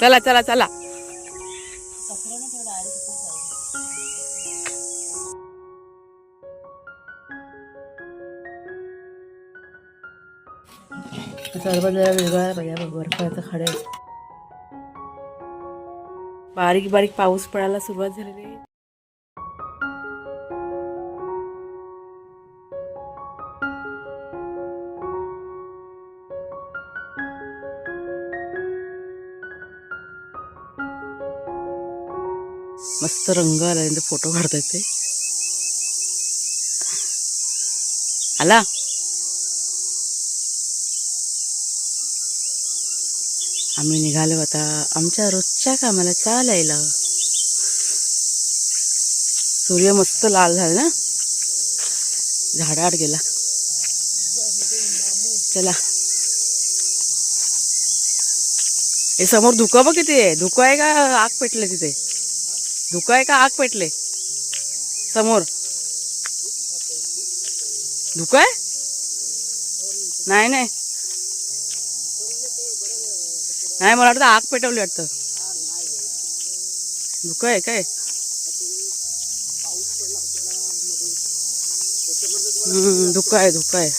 चला चला चला. सर्व जरा वेगळा बघा बर्फाचा खड्या बारीक बारीक पाऊस पडायला सुरुवात झालेली आहे. मस्त रंग आला त्यांचा फोटो काढता ते. आला? आम्ही निघालो आता. आमच्या रोजच्या कामाला चालायला सूर्य मस्त लाल झाला ना? झाडाआड गेला. चला. हे समोर धुकं बघ किती आहे धुकं आहे का? आग पेटलं तिथे. धुकं आहे का आग पेटले? समोर. धुकं आहे नाही नाही. नाही मला वाटतं आग पेटवली वाटतं. धुकं आहे काय? हम्म, धुकं आहे धुकं आहे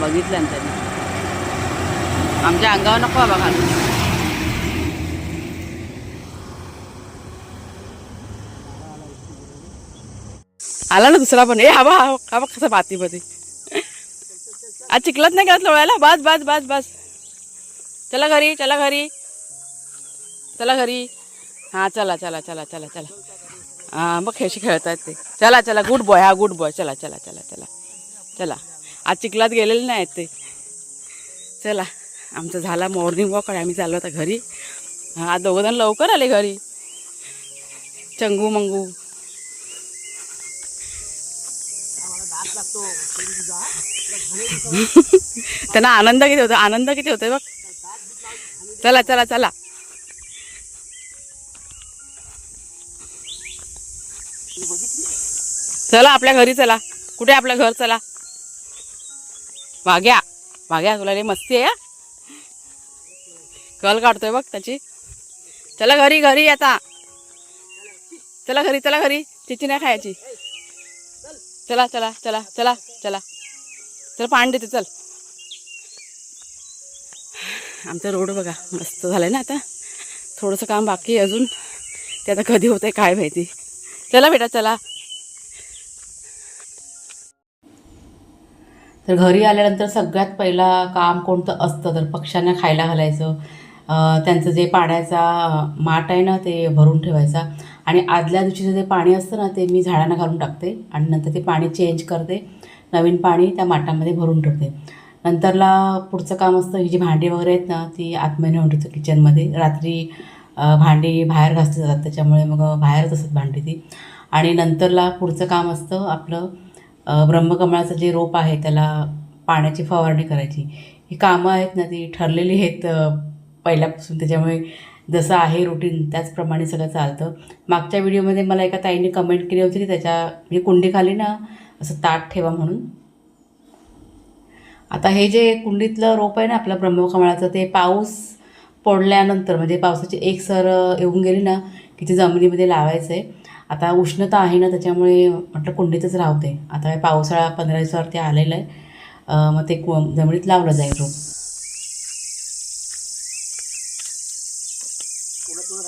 बघितलं त्यांनी. आमच्या अंगावर नको बाबा आला ना दुसरा पण. ए हवा हवा कसा मातीमध्ये आज चिखलात नाही करत लोळायला? बस बस बस बस. चला घरी चला घरी. चला घरी. हां चला चला चला चला चला. हां मग खेळशी खेळतायत ते. चला चला गुड बॉय हा गुड बॉय चला चला चला चला. चला. आज चिखलात गेलेले नाहीत ते. चला. आमचं झाला मॉर्निंग वॉक आणि आम्ही चाललो होता घरी. हां आज दोघंजण लवकर आले घरी. चंगू मंगू. त्यांना आनंद किती होतो? आनंद किती होतोय बघ. चला चला चला. चला आपल्या घरी चला. कुठे आपलं घर? चला. वाघ्या. वाघ्या तुला रे मस्ती आहे कल काढतोय बघ त्याची. चला घरी घरी आता. चला घरी चला घरी. चिची नाही खायची. चला चला चला चला चला. चल पाणी देते चल. आमचा रोड बघा मस्त झालाय ना आता. थोडंसं काम बाकी आहे अजून. ते आता कधी होतंय काय माहिती. चला बेटा चला. तर घरी आल्यानंतर सगळ्यात पहिला काम कोणतं असतं? तर पक्ष्यांना खायला घालायचं. त्यांचं जे पाण्याचा माठ आहे ना ते भरून ठेवायचा. आणि आदल्या दिवशीचं जे पाणी असतं ना ते मी झाडांना घालून टाकते. आणि नंतर ते पाणी चेंज करते. नवीन पाणी त्या माठामध्ये भरून ठेवते. नंतरला पुढचं काम असतं ही जी भांडी वगैरे आहेत ना ती आतमध्ये नेऊन ठेवतो किचनमध्ये. रात्री भांडी बाहेर घासली जातात त्याच्यामुळे मग बाहेरच असतात भांडी ती. आणि नंतरला पुढचं काम असतं आपलं ब्रह्मकमळाचं जे रोप आहे त्याला पाण्याची फवारणी करायची. ही कामं आहेत ना ती ठरलेली आहेत पहिल्यापासून. त्याच्यामुळे जसं आहे रुटीन त्याचप्रमाणे सगळं चालतं. मागच्या व्हिडिओमध्ये मला एका ताईने कमेंट केली होती की त्याच्या म्हणजे कुंडीखाली ना असं ताट ठेवा म्हणून. आता हे जे कुंडीतलं रोप आहे ना आपलं ब्रह्मकमळाचं ते पाऊस पडल्यानंतर म्हणजे पावसाची एक सर येऊन गेली ना की ते जमिनीमध्ये लावायचं आहे आता उष्णता आहे ना त्याच्यामुळे म्हटलं कुंडीतच राहते आता हे पावसाळा पंधरा दिवसावरती आलेला आहे. मग ते कु जमिनीत लावलं जाईल रोप.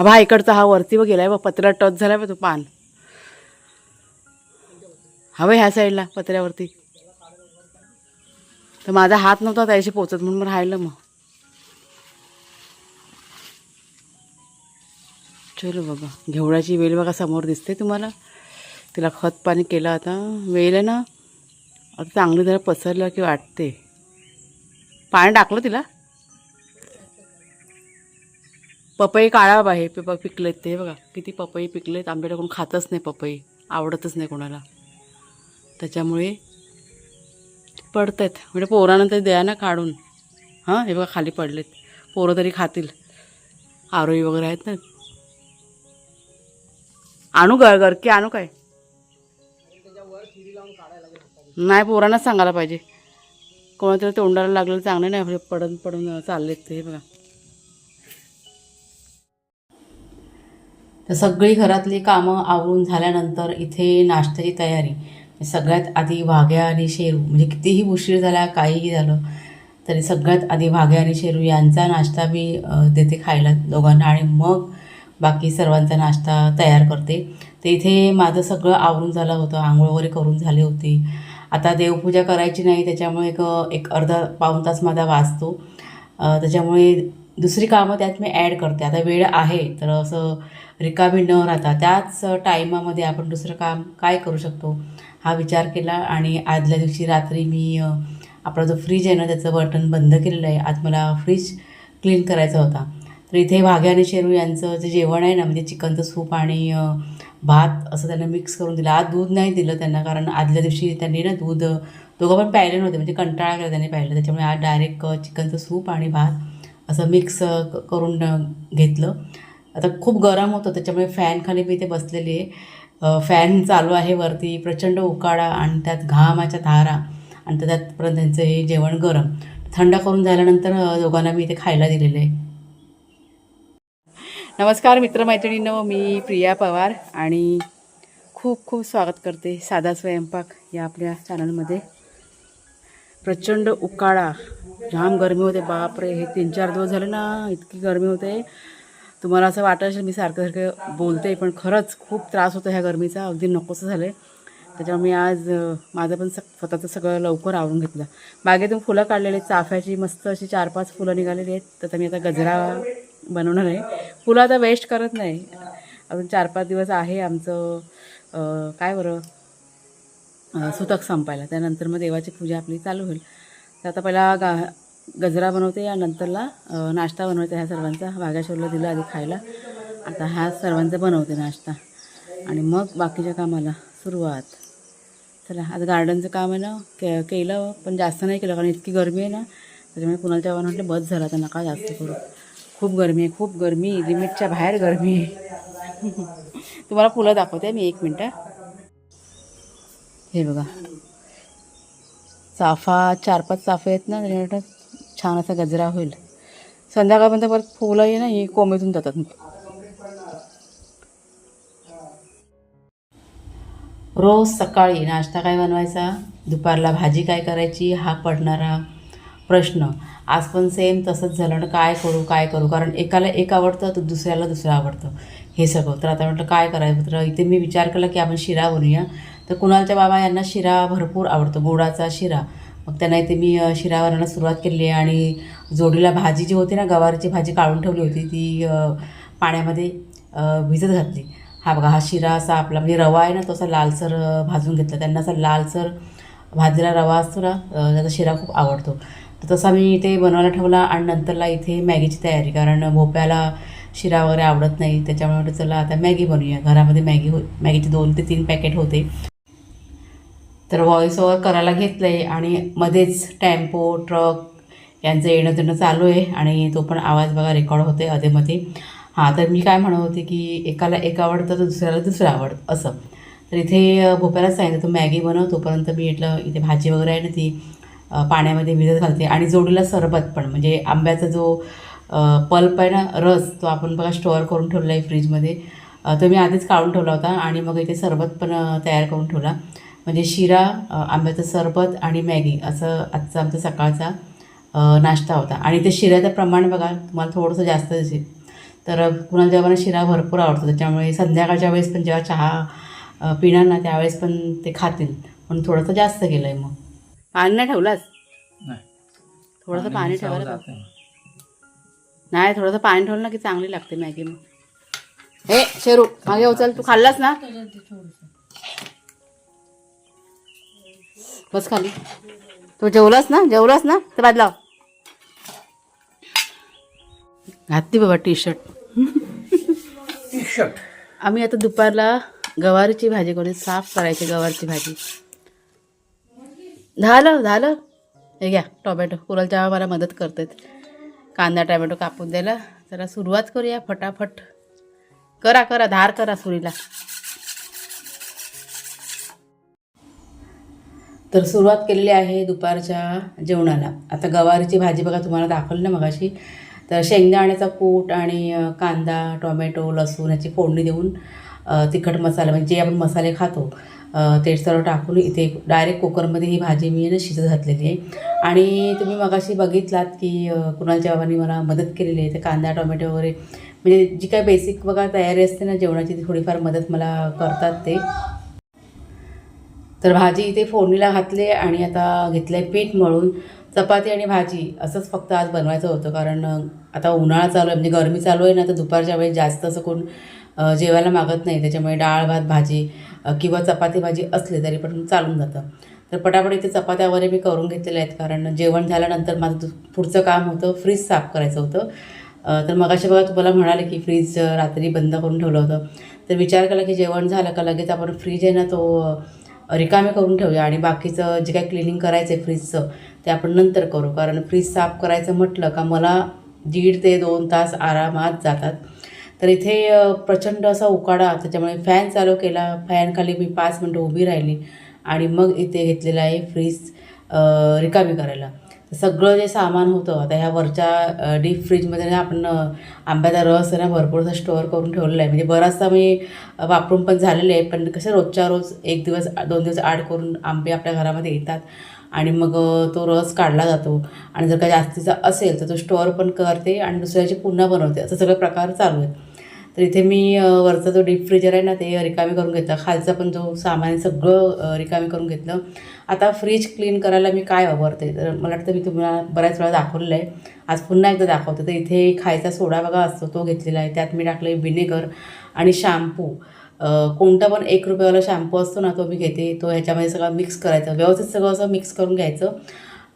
हा बा इकडचा हा वरती व गेलाय बा पत्र्याला टच झाला बा तो पान. हवं ह्या साईडला पत्र्यावरती. तर माझा हात नव्हता त्याशी पोचत म्हणून मग राहिलं मग. चलो बघा घेवळाची वेल बघा समोर दिसते तुम्हाला. तिला खत पाणी केलं आता. वेल आहे ना आता चांगली जरा पसरलं की वाटते. पाणी टाकलं तिला? पपई काळा आहे प पिकलेत ते बघा. किती पपई पिकलेत. आंब्याला कोण खातच नाही पपई. आवडतच नाही कोणाला. त्याच्यामुळे पडत आहेत म्हणजे तरी द्या ना काढून. हां हे बघा खाली पडलेत. पोरं तरी खातील. आरोई वगैरे आहेत ना. आणू गर गरकी आणू काय? नाही पोरांनाच सांगायला पाहिजे. कोणातरी तोंडाला लागलं चांगलं नाही. म्हणजे पडून पडून चाललेत ते बघा. तर सगळी घरातली कामं आवरून झाल्यानंतर इथे नाश्त्याची तयारी. सगळ्यात आधी वाघ्या आणि शेरू. म्हणजे कितीही उशीर झाला काहीही झालं तरी सगळ्यात आधी वाघ्या आणि शेरू यांचा नाश्ता मी देते खायला दोघांना आणि मग बाकी सर्वांचा नाश्ता तयार करते. तर इथे माझं सगळं आवरून झालं होतं. आंघोळ वगैरे करून झाली होती. आता देवपूजा करायची नाही त्याच्यामुळे एक एक अर्धा पाऊण तास माझा वाचतो. त्याच्यामुळे दुसरी कामं त्यात मी ॲड करते. आता वेळ आहे तर असं रिकामी न राहता त्याच टायमामध्ये आपण दुसरं काम काय करू शकतो? हा विचार केला आणि आदल्या दिवशी रात्री मी आपला जो फ्रीज आहे ना त्याचं बटन बंद केलेलं आहे. आज मला फ्रीज क्लीन करायचा होता. तर इथे वाघ्या आणि शेरू यांचं जे जेवण आहे ना म्हणजे चिकनचं सूप आणि भात असं त्यांना मिक्स करून दिलं. आज दूध नाही दिलं त्यांना कारण आदल्या दिवशी त्यांनी ना दूध दोघं पण प्यायले नव्हते. म्हणजे कंटाळा केला त्यांनी प्यायलं. त्याच्यामुळे आज डायरेक्ट चिकनचं सूप आणि भात असं मिक्स करून घेतलं. आता खूप गरम होतं त्याच्यामुळे फॅनखाली मी इथे बसलेली आहे. फॅन चालू आहे वरती प्रचंड उकाडा आणि त्यात घामाच्या धारा आणि त्यातपर्यंत त्यांचं हे जेवण गरम. थंड करून झाल्यानंतर दोघांना मी इथे खायला दिलेलं आहे. नमस्कार मित्रमैत्रिणींनो मी प्रिया पवार आणि खूप खूप स्वागत करते साधा स्वयंपाक या आपल्या चॅनलमध्ये प्रचंड उकाळा जाम गरमी होते बापरे हे तीन चार दिवस झाले ना इतकी गरमी होते. तुम्हाला असं वाटत असेल मी सारखं सारखं बोलते पण खरंच खूप त्रास होतो ह्या गरमीचा. अगदी नकोसं झालं आहे त्याच्यामुळे मी आज माझं पण सग स्वतःचं सगळं लवकर आवरून घेतलं. बागेतून फुलं काढलेली आहेत चाफ्याची मस्त अशी चार पाच फुलं निघालेली आहेत. तर आता मी आता गजरा बनवणार आहे. फुलं आता वेस्ट करत नाही. अजून चार पाच दिवस आहे आमचं. काय बरं? सुतक संपायला. त्यानंतर मग देवाची पूजा आपली चालू होईल. तर आता पहिला गा गजरा बनवते या नंतरला नाश्ता बनवते. ह्या सर्वांचा वाघाशोरला दिला आधी खायला. आता ह्या सर्वांचा बनवते नाश्ता. आणि मग बाकीच्या कामाला सुरुवात. चला आज गार्डनचं काम आहे ना के केलं पण जास्त नाही केलं कारण इतकी गरमी आहे ना त्याच्यामुळे कुणाच्या जेव्हा म्हटलं बस झाला तर नका जास्त करू. खूप गरमी आहे खूप गरमी लिमिटच्या बाहेर गरमी आहे. तुम्हाला फुलं दाखवते मी एक मिनटं. हे बघा. चाफा चार पाच चाफे आहेत ना त्याच्यामुळे छान असा गजरा होईल. संध्याकाळपर्यंत परत फुलं आहे ना ही कोमेतून जातात. रोज सकाळी नाश्ता काय बनवायचा? दुपारला भाजी काय करायची? हा पडणारा प्रश्न. आज पण सेम तसंच झालं ना काय करू काय करू? कारण एकाला एक आवडतं तर दुसऱ्याला दुसरं आवडतं. हे सगळं. तर आता म्हटलं काय करायचं? तर इथे मी विचार केला की आपण शिरा बनूया तर कुणालच्या बाबा यांना शिरा भरपूर आवडतो गोडाचा शिरा. मग त्यांना इथे मी शिरा बनवायला सुरुवात केली आहे आणि जोडीला भाजी जी होती ना गवारीची भाजी काढून ठेवली होती ती पाण्यामध्ये भिजत घातली. हा बघा हा शिरा असा आपला म्हणजे रवा आहे ना तो असा लालसर भाजून घेतला. त्यांना असा लालसर भाजलेला रवा असतो ना त्याचा शिरा खूप आवडतो. तर तसा मी इथे बनवायला ठेवला आणि नंतरला इथे मॅगीची तयारी कारण भोप्याला शिरा वगैरे आवडत नाही. त्याच्यामुळे चला आता मॅगी बनवूया. घरामध्ये मॅगी हो मॅगीचे दोन ते तीन पॅकेट होते. तर व्हॉइस ओवर करायला घेतलं आहे आणि मध्येच टेम्पो ट्रक यांचं येणं जाणं चालू आहे आणि तो पण आवाज बघा रेकॉर्ड होते अधेमध्ये हां तर मी काय म्हणत होते की एकाला एक आवडतं तर दुसऱ्याला दुसरं आवडतं असं. तर इथे अ, भोप्यालाच सांगितलं तो मॅगी बनव तोपर्यंत मी इथलं इथे भाजी वगैरे आहे ना ती पाण्यामध्ये भिजत घालते. आणि जोडीला सरबत पण म्हणजे आंब्याचा जो पल्प आहे ना रस तो आपण बघा स्टोअर करून ठेवला आहे फ्रीजमध्ये तो मी आधीच काढून ठेवला होता आणि मग इथे सरबत पण तयार करून ठेवला. म्हणजे शिरा आंब्याचं सरबत आणि मॅगी असं आजचा आमचा सकाळचा नाश्ता होता. आणि ते शिऱ्याचं प्रमाण बघा तुम्हाला थोडंसं जास्त दिसेल. तर कुणाला जेव्हा शिरा भरपूर आवडतो त्याच्यामुळे संध्याकाळच्या वेळेस पण जेव्हा चहा पिणार ना त्यावेळेस पण ते खातील. म्हणून थोडंसं जास्त केलं आहे मग. पाणी नाही ठेवलास? नाही. थोडंसं पाणी ठेवायला. नाही थोडंसं पाणी ठेवलं ना की चांगली लागते मॅगी मग. हे शेरू मागे उचल. तू खाल्लास ना? बस खाली. तू जेवलास ना? जेवलास ना? तर बाद लाव घातली बाबा टी शर्ट टी शर्ट आम्ही आता दुपारला गवारीची भाजी करू साफ करायची गवारची भाजी. झालं झालं. हे घ्या टोमॅटो. कुरलच्या मला मदत करतात. कांदा टोमॅटो कापून द्यायला. जरा सुरुवात करूया फटाफट. करा करा धार करा सुरीला. तर सुरुवात केलेली आहे दुपारच्या जेवणाला. आता गवारीची भाजी बघा तुम्हाला दाखवली ना मगाशी. तर शेंगदाण्याचा कूट आणि कांदा टोमॅटो लसूण याची फोडणी देऊन तिखट मसाला म्हणजे जे आपण मसाले खातो ते सर्व टाकून इथे डायरेक्ट कुकरमध्ये ही भाजी मी ना शिजत घातलेली आहे. आणि तुम्ही मगाशी बघितलात की कुणालच्या बाबांनी मला मदत केलेली आहे. ते कांदा टोमॅटो वगैरे म्हणजे जी काय बेसिक बघा तयारी असते ना जेवणाची ती थोडीफार मदत मला करतात ते. तर भाजी इथे फोडणीला घातले आणि आता घेतलं आहे पीठ मळून. चपाती आणि भाजी असंच फक्त आज बनवायचं होतं कारण आता उन्हाळा चालू आहे म्हणजे गरमी चालू आहे ना तर दुपारच्या वेळेस जास्त असं कोण जेवायला मागत नाही. त्याच्यामुळे डाळ भात भाजी किंवा चपाती भाजी असली तरी पण चालून जातं. तर पटापट इथे चपात्या वगैरे मी करून घेतलेल्या आहेत कारण जेवण झाल्यानंतर माझं पुढचं काम होतं फ्रीज साफ करायचं होतं. तर तर मगाशी बघा तुम्हाला म्हणाले की फ्रीज रात्री बंद करून ठेवलं होतं. तर विचार केला की जेवण झालं का लगेच आपण फ्रीज आहे ना तो रिकामे करून ठेवूया आणि बाकीचं जे काही क्लिनिंग करायचं आहे फ्रीजचं ते आपण नंतर करू. कारण फ्रीज साफ करायचं म्हटलं का मला दीड ते दोन तास आरामात जातात. तर इथे प्रचंड असा उकाडा त्याच्यामुळे फॅन चालू केला. फॅनखाली मी पाच मिनटं उभी राहिली आणि मग इथे घेतलेलं आहे फ्रीज रिकामी करायला. सगळं जे सामान होतं आता ह्या वरच्या डीप फ्रीजमध्ये ना आपण आंब्याचा रस आहे ना भरपूरसा स्टोअर करून ठेवलेला आहे. म्हणजे बराचसा मी वापरून पण झालेले आहे. पण कसं रोजच्या रोज एक दिवस दोन दिवस आड करून आंबे आपल्या घरामध्ये येतात आणि मग तो रस काढला जातो. आणि जर का जास्तीचा असेल तर तो स्टोअर पण करते आणि दुसऱ्याची पुन्हा बनवते. असं सगळे प्रकार चालू आहेत. तर इथे मी वरचा जो डीप फ्रीजर आहे ना ते रिकामी करून घेतलं. खालचा पण जो सामान आहे सगळं रिकामी करून घेतलं. आता फ्रीज क्लीन करायला मी काय वापरते? तर मला वाटतं मी तुम्हाला बऱ्याच वेळा दाखवलेलं आहे. आज पुन्हा एकदा दाखवते. तर इथे खायचा सोडा बघा असतो तो घेतलेला आहे. त्यात मी टाकलं विनेगर आणि शॅम्पू कोणता पण एक रुपयावाला शॅम्पू असतो ना तो मी घेते. तो ह्याच्यामध्ये सगळं मिक्स करायचं. व्यवस्थित सगळं असं मिक्स करून घ्यायचं.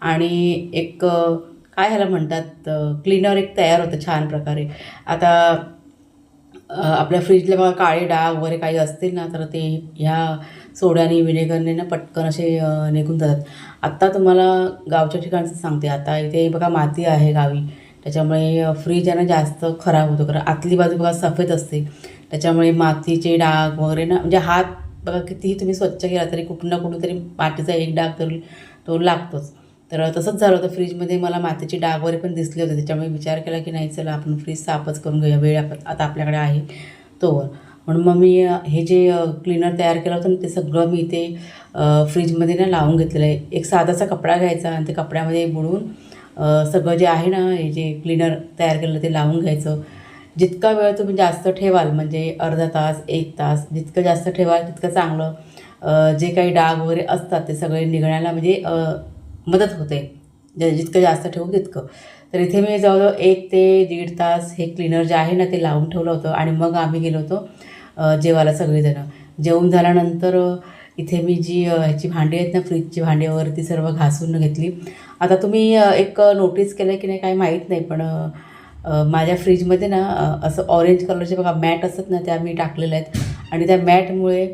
आणि एक काय ह्याला म्हणतात क्लीनर एक तयार होतं छान प्रकारे. आता आपल्या फ्रीजला बघा काळे डाग वगैरे काही असतील ना तर ते ह्या सोड्याने विनेगरने ना पटकन असे निघून जातात. आत्ता तुम्हाला गावच्या ठिकाणचं सांगते. आता इथे बघा माती आहे गावी. त्याच्यामुळे फ्रीज आहे ना जास्त खराब होतो. कारण आतली बाजू बघा सफेद असते. त्याच्यामुळे मातीचे डाग वगैरे ना म्हणजे हात बघा कितीही तुम्ही स्वच्छ केला तरी कुठून ना कुठून तरी मातीचा एक डाग तरी तो लागतोच. तर तसंच झालं होतं फ्रीजमध्ये. मला मातीचे डाग वगैरे पण दिसले होते. त्याच्यामुळे विचार केला की नाही चला आपण फ्रीज साफच करून घेऊया. वेळ आप- आता आपल्याकडे आहे तोवर म्हणून मग मी हे जे क्लीनर तयार केलं होतं ना ते सगळं मी ते फ्रीजमध्ये ना लावून घेतलेलं आहे. एक साधासा कपडा घ्यायचा आणि ते कपड्यामध्ये बुडून सगळं जे आहे ना हे जे क्लीनर तयार केलेलं ते लावून घ्यायचं. जितका वेळ तुम्ही जास्त ठेवाल म्हणजे अर्धा तास एक तास जितकं जास्त ठेवाल तितकं चांगलं जे काही डाग वगैरे असतात ते सगळे निघण्याला म्हणजे मदत होते. जितकं जास्त ठेवू तितकं. तर इथे मी जवळजवळ एक ते दीड तास हे क्लीनर जे आहे ना ते लावून ठेवलं होतं आणि मग आम्ही गेलो होतो जेवायला सगळेजणं. जेवून झाल्यानंतर इथे मी जी ह्याची भांडी आहेत ना फ्रीजची भांडी वगैरे ती सर्व घासून घेतली. आता तुम्ही एक नोटीस केलं की नाही काही माहीत नाही पण माझ्या फ्रीजमध्ये ना असं ऑरेंज कलरचे बघा मॅट असतात ना त्या मी टाकलेल्या आहेत. आणि त्या मॅटमुळे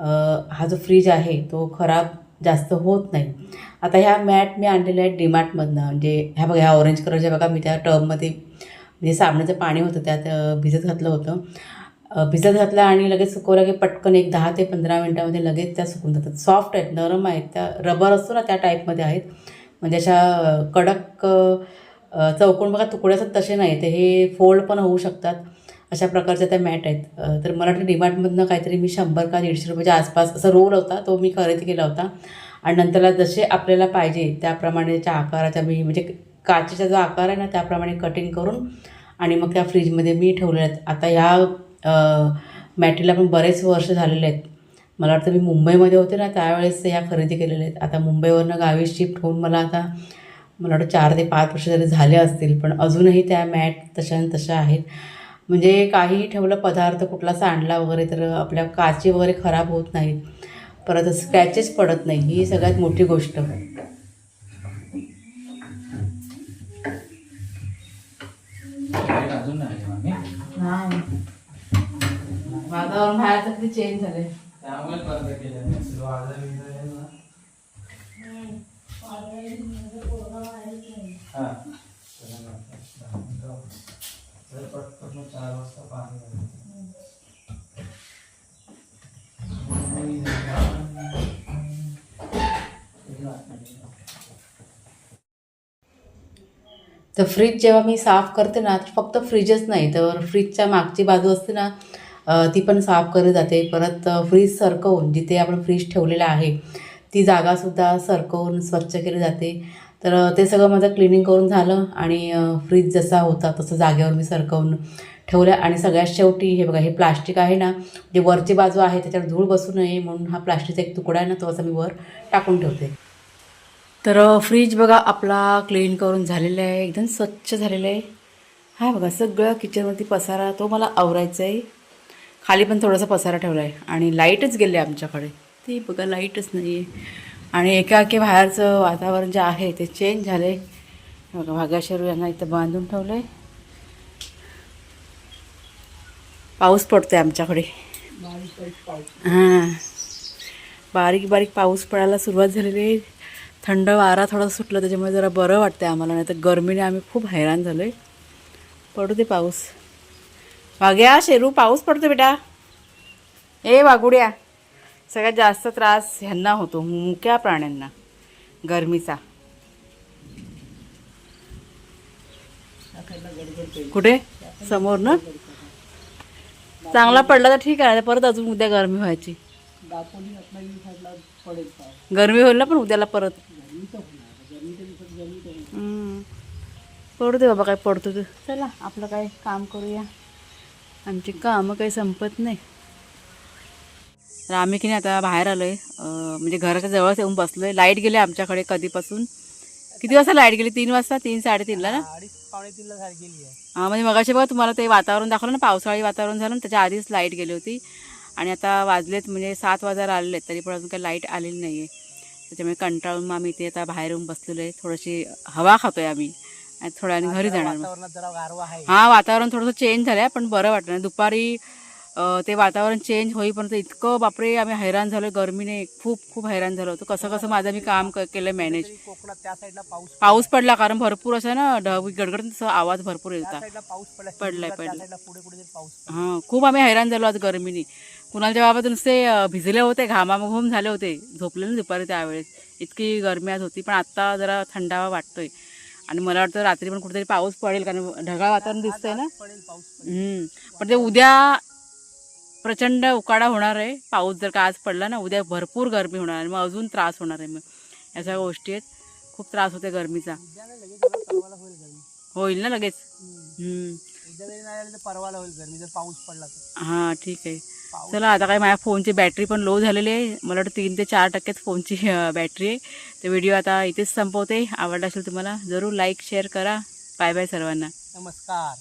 हा जो फ्रीज आहे तो खराब जास्त होत नाही. आता ह्या मॅट मी आणलेल्या आहेत डीमार्टमधनं. म्हणजे ह्या बघा ह्या ऑरेंज कलरच्या बघा मी त्या टबमध्ये म्हणजे साबणाचं पाणी होतं त्यात भिजत घातलं होतं. भिजत घातलं आणि लगेच सुकवलं की पटकन एक दहा ते पंधरा मिनटामध्ये लगेच त्या सुकून जातात. सॉफ्ट आहेत नरम आहेत त्या रबर असतो ना त्या टाईपमध्ये आहेत. म्हणजे अशा कडक चौकोन बघा तुकडे असतात तसे नाही ते हे फोल्ड पण होऊ शकतात. अशा प्रकारच्या त्या मॅट आहेत. तर मला वाटतं डिमार्टमधनं काहीतरी मी शंभर का दीडशे रुपयाच्या आसपास असा रोल होता तो मी खरेदी केला होता. आणि नंतरला जसे आपल्याला पाहिजे त्याप्रमाणे त्याच्या आकाराच्या मी म्हणजे काचेचा जो आकार आहे ना त्याप्रमाणे कटिंग करून आणि मग त्या फ्रीजमध्ये मी ठेवलेल्या आहेत. आता ह्या मॅटीला पण बरेच वर्ष झालेले आहेत. मला वाटतं मी मुंबईमध्ये होते ना त्यावेळेस ह्या खरेदी केलेल्या आहेत. आता मुंबईवरनं गावी शिफ्ट होऊन मला आता मला वाटतं चार ते पाच वर्ष जरी झाले असतील पण अजूनही त्या मॅट तशा तशा आहेत. म्हणजे काही ठेवलं पदार्थ कुठला सांडला वगैरे तर आपल्या काची वगैरे खराब होत नाहीत. परत स्क्रॅचेस पडत नाही. ही सगळ्यात मोठी गोष्ट. वातावरण बाहेरचं किती चेंज झालंय. त्यामुळे बंद केलं नाही वादळ बिदळ आहे ना. हा. जर पटपट चार वाजता पाणी तर फ्रीज जेव्हा मी साफ करते ना तर फक्त फ्रीजच नाही तर फ्रीजच्या मागची बाजू असते ना ती पण साफ करत जाते. परत फ्रीज सरकवून जिथे आपण फ्रीज ठेवलेलं आहे ती जागासुद्धा सरकवून स्वच्छ केली जाते. तर ते सगळं माझं क्लिनिंग करून झालं आणि फ्रीज जसा होता तसं जागेवर मी सरकवून ठेवलं आणि सगळ्यात शेवटी हे बघा हे प्लास्टिक आहे ना जे वरची बाजू आहे त्याच्यावर धूळ बसू नये म्हणून हा प्लास्टिकचा एक तुकडा आहे ना तो असा मी वर टाकून ठेवते. तर फ्रीज बघा आपला क्लीन करून झालेला आहे एकदम स्वच्छ झालेलं आहे. हा बघा सगळं किचनवरती पसारा तो मला आवरायचा आहे. खाली पण थोडासा पसारा ठेवला आहे आणि लाईटच गेले आमच्याकडे. ते बघा लाईटच नाही आहे. आणि एकाएकी बाहेरचं वातावरण जे आहे ते चेंज झालं आहे बघा भाग्याशरू यांना इथं बांधून ठेवलं आहे पाऊस पडतो आहे आमच्याकडे. हां. बारीक बारीक पाऊस पडायला सुरुवात झालेली आहे. थंड वारा थोडा सुटला त्याच्यामुळे जरा बरं वाटतं आहे आम्हाला नाही तर गरमीने आम्ही खूप हैराण झालो आहे पडू दे पाऊस. वाघ्या शेरू पाऊस पडतो बेटा. ए वागुड्या सगळ्यात जास्त त्रास ह्यांना होतो मुक्या प्राण्यांना गरमीचा. कुठे? समोर ना? चांगला पडला तर ठीक आहे परत अजून उद्या गरमी व्हायची. दापोली रत्नागिरी साईडला पडेल पाऊस गरमी होईल ना पण उद्याला परत. हम्म. पडू दे बाबा काय पडतो ते चला आपलं काय काम करूया. आमची कामं काही संपत नाही. तर आम्ही की नाही आता बाहेर आलो आहे म्हणजे घराच्या जवळच येऊन बसलो आहे लाइट गेली आमच्याकडे कधीपासून? किती वाजता लाइट गेली? तीन वाजता? तीन साडेतीनला ना? अडीच गेली आहे. हां म्हणजे मगाशी बघा तुम्हाला ते वातावरण दाखवलं ना पावसाळी वातावरण झालं ना त्याच्या आधीच लाइट गेली होती. आणि आता वाजलेत म्हणजे सात वाजायला आलेले तरी पण अजून काही लाइट आलेली नाही आहे त्याच्यामुळे कंटाळून मग आम्ही इथे आता बाहेर येऊन बसलेलो आहे. थोडीशी हवा खातोय आम्ही. आणि थोड्या घरी जाणार मग. वातावरणात जरा गारवा आहे. हां वातावरण थोडंसं चेंज झालं आहे पण बरं वाटलं. दुपारी ते वातावरण चेंज होईपर्यंत इतकं बापरे आम्ही हैराण झालो गरमीने खूप खूप हैराण झालो होतो. कसं कसं माझं मी काम केलं मॅनेज कोकणात त्या साईडला पाऊस पाऊस पडला कारण भरपूर असं ना ढग गडगड आवाज भरपूर येत त्या होता साईडला पाऊस पडला पडलाय, पाऊस हां खूप आम्ही हैराण झालो आज गरमीने. कुणालच्या बाबा नुसते भिजले होते घामाघूम झाले होते झोपले ना दुपारी त्यावेळेस. इतकी गरमी आज होती पण आत्ता जरा थंडावा वाटतोय. आणि मला वाटतं रात्री पण कुठेतरी पाऊस पडेल कारण ढगाळ वातावरण दिसतंय ना. पडेल पडेल. पण ते उद्या प्रचंड उकाडा होणार आहे. पाऊस जर का आज पडला ना उद्या भरपूर गरमी होणार आहे मग अजून त्रास होणार आहे. मग या सगळ्या गोष्टी आहेत. खूप त्रास होते गरमीचा. होईल ना लगेच? परवाला होईल गरमी जर पाऊस पडला तर. हां ठीक आहे. चला आता काय माझ्या फोनची बॅटरी पण लो झालेली आहे. मला वाटतं तीन ते चार टक्केच फोनची बॅटरी आहे. तर व्हिडिओ आता इथेच संपवते. आवडला असेल तुम्हाला जरूर लाईक शेअर करा. बाय बाय सर्वांना. नमस्कार.